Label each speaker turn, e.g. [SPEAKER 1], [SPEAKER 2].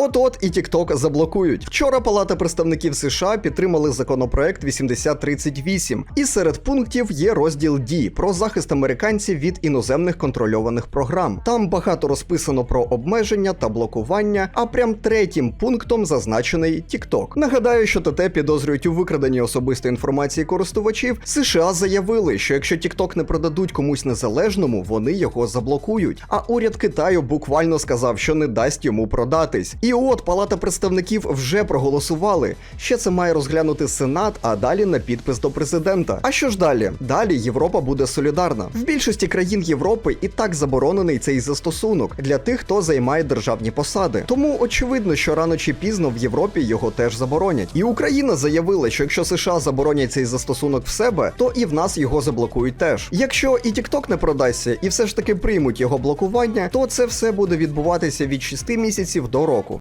[SPEAKER 1] От-от і TikTok заблокують. Вчора Палата представників США підтримали законопроект 8038, і серед пунктів є розділ дій про захист американців від іноземних контрольованих програм. Там багато розписано про обмеження та блокування, а прям третім пунктом зазначений TikTok. Нагадаю, що ТТ підозрюють у викраденні особистої інформації користувачів. США заявили, що якщо TikTok не продадуть комусь незалежному, вони його заблокують. А уряд Китаю буквально сказав, що не дасть йому продатись. І от Палата представників вже проголосували. Ще це має розглянути Сенат, а далі на підпис до президента. А що ж далі? Далі Європа буде солідарна. В більшості країн Європи і так заборонений цей застосунок для тих, хто займає державні посади. Тому очевидно, що рано чи пізно в Європі його теж заборонять. І Україна заявила, що якщо США заборонять цей застосунок в себе, то і в нас його заблокують теж. Якщо і TikTok не продасться, і все ж таки приймуть його блокування, то це все буде відбуватися від 6 місяців до року.